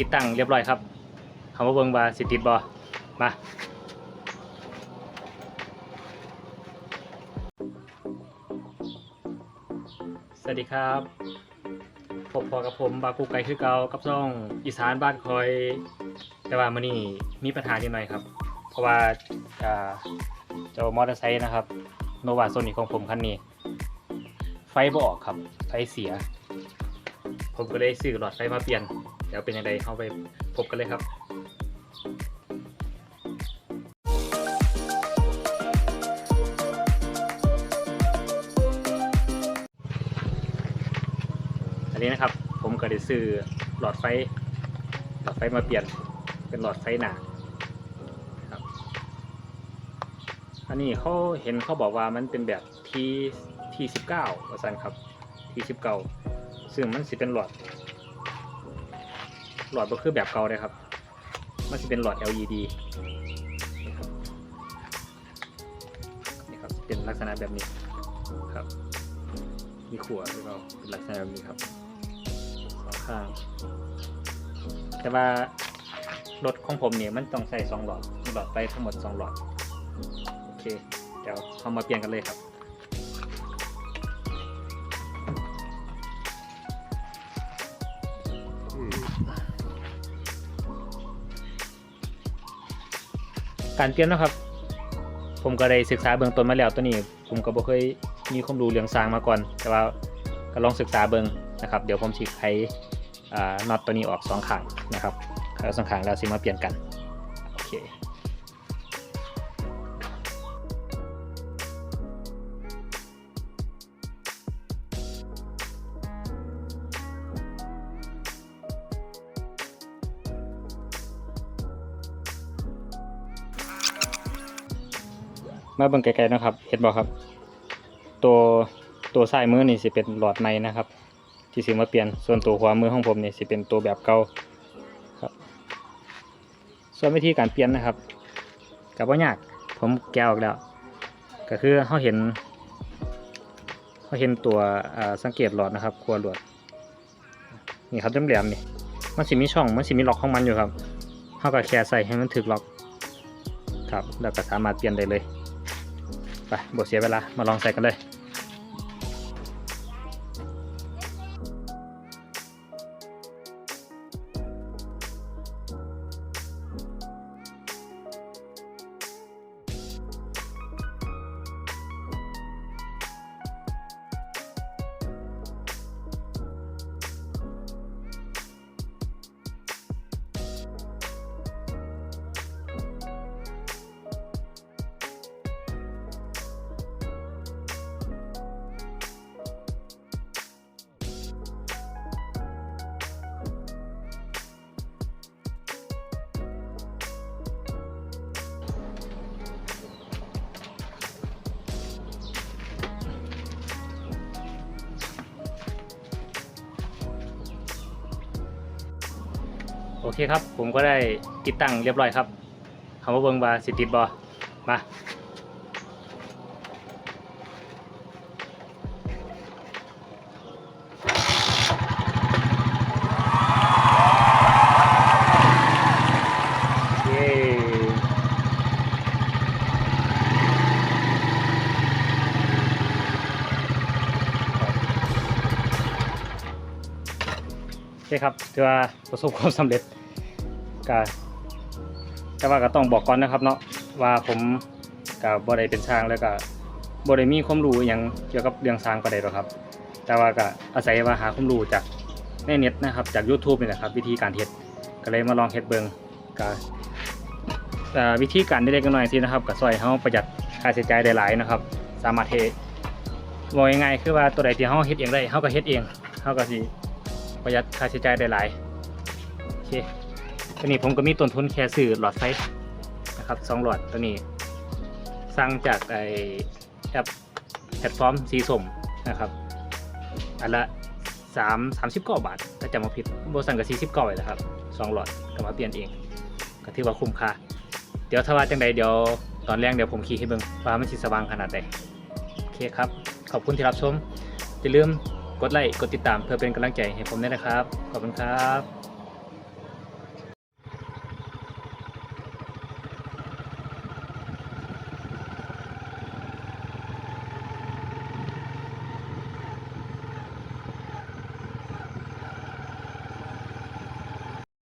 ติดตั้งเรียบร้อยครับคำว่าเบิงว่าสิติดบ่มาสวัสดีครับพบพอกับผมบากูไก่คือเก่ากับซ่องอีสานบ้านคอย แต่ว่ามื้อนี้มีปัญหานิดหน่อยครับ เพราะว่าเจ้ามอเตอร์ไซค์นะครับโนวาโซนิของผมคันนี้ ไฟบ่ออกครับ ไฟเสีย ผมก็เลยซื้อหลอดไฟมาเปลี่ยน ดี๋ยวเป็นยังไงเข้าไปพบกันเลยครับอันนี้นะครับผมก็ได้ซื้อหลอดไฟหลอดไฟมาเปลี่ยนเป็นหลอดไฟหนาครับอันนี้เขาเห็นเขาบอกว่ามันเป็นแบบที่ที่สิบเก้าว่าสันครับที่สิบเก้าซึ่งมันสิเป็นหลอด หลอดก็คือแบบเก่าเลยครับ มันจะเป็นหลอด LED นี่ครับนี่ครับเป็นลักษณะแบบนี้ครับ มีขวดหรือเปล่าเป็นลักษณะแบบนี้ครับสองข้าง แต่ว่ารถของผมเนี่ยมันต้องใส่สองหลอดมีหลอดไฟทั้งหมดสองหลอดโอเคเดี๋ยวเรามาเปลี่ยนกันเลยครับ การเปลี่ยนนะครับ ผมก็ได้ศึกษาเบื้องต้นมาแล้วตัวนี้ ผมก็บ่เคยมีความรู้เรื่องสร้างมาก่อน แต่ว่าก็ลองศึกษาเบิ่งนะครับ เดี๋ยวผมสิไขอ่าน็อตตัวนี้ออกสองข้างนะครับแล้วสองข้างแล้วสิมาเปลี่ยนกันโอเค มาเบิ่งไกลๆนะครับ เห็นบ่ครับ ตัวตัวซ้ายมือนี่สิเป็นหลอดไม้นะครับ ที่สิมาเปลี่ยน ส่วนตัวขวามือของผมนี่สิเป็นตัวแบบเก่าครับ ส่วนวิธีการเปลี่ยนนะครับกับว่ายากผมแกะออกแล้ว ก็คือเขาเห็นเขาเห็นตัวสังเกตหลอดนะครับครัวหลอดนี่ครับแหลมๆนี่มันสิมีช่องมันสิมีล็อกของมันอยู่ครับเขาก็แค่ใส่ให้มันถึกล็อกครับ แล้วก็สามารถเปลี่ยนได้เลย ไปบทเสียเวลามาลองใส่กันเลย โอเคครับ ผมก็ได้ติดตั้งเรียบร้อยครับคำว่าเบิงบาสิติดบอมา เย้โอ เคครับถือว่าประสบความสำเร็จก็แต่ว่าก็ต้องบอกก่อนนะครับ เนาะว่าผมกับบ่ได้เป็นช่างแล้วก็บ่ได้มีความรู้อย่างเกี่ยวกับเรื่องสร้างประเด็นหรอกครับ แต่ว่าก็อาศัยว่าหาความรู้จากในเน็ตนะครับ จาก YouTube นี่แหละครับ วิธีการเฮ็ดก็เลยมาลองเฮ็ดเบิ่งก็วิธีการเล็กๆน้อยๆสินะครับก็ช่วยให้เราประหยัดค่าใช้จ่ายได้หลายนะครับ สามารถเฮ็ดบอกง่ายๆคือว่าตัวใดที่เราเฮ็ดเองได้เราก็เฮ็ดเองเราก็สิ ประหยัดค่าใช้จ่ายได้หลายโอเคตัวนี้ผมก็มีต้นทุนแค่ซื้อหลอดไฟนะครับสองหลอดตัวนี้สั่งจากไอแอปแพลตฟอร์มสีส้มนะครับอันละสามสามสิบเก้าบาทถ้าจำไม่ผิดโบสั่งกับสี่สิบเก้าเลยนะครับสองหลอดก็มาเปลี่ยนเองก็ถือว่าคุ้มค่าเดี๋ยวถ้าว่าจังใดเดี๋ยวตอนแรกเดี๋ยวผมขี่ให้เบิ่งว่ามันสิสว่างขนาดใดโอเคครับ ขอบคุณที่รับชมอย่าลืม กดไลค์กดติดตามเพื่อเป็นกำลังใจให้ผมด้วยนะครับ ขอบคุณครับ